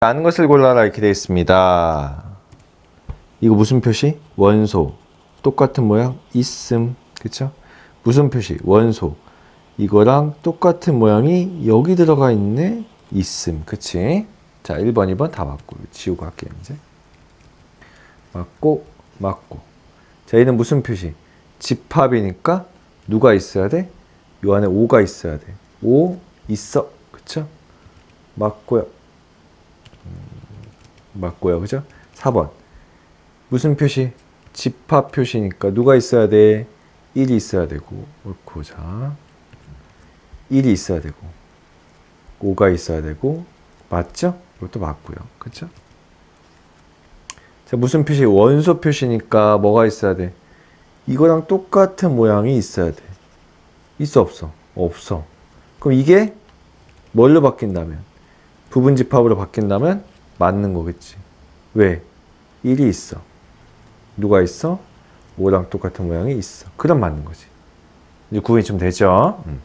아는 것을 골라라 이렇게 되어 있습니다. 이거 무슨 표시? 원소. 똑같은 모양 있음. 그쵸? 무슨 표시? 원소. 이거랑 똑같은 모양이 여기 들어가 있네. 있음. 그치? 자, 1번, 2번 다 맞고. 지우고 할게요, 이제. 맞고, 맞고. 자, 얘는 무슨 표시? 집합이니까 누가 있어야 돼? 요 안에 5가 있어야 돼. 5 있어. 그쵸? 맞고요. 맞고요. 그죠? 4번. 무슨 표시? 집합 표시니까 누가 있어야 돼? 1이 있어야 되고. 옳고, 자. 1이 있어야 되고. 5가 있어야 되고. 맞죠? 이것도 맞고요. 그죠? 자, 무슨 표시? 원소 표시니까 뭐가 있어야 돼? 이거랑 똑같은 모양이 있어야 돼. 있어, 없어? 없어. 그럼 이게 뭘로 바뀐다면? 부분 집합으로 바뀐다면 맞는 거겠지. 왜? 1이 있어. 누가 있어? 5랑 똑같은 모양이 있어. 그럼 맞는 거지. 이제 구분이 좀 되죠? 음.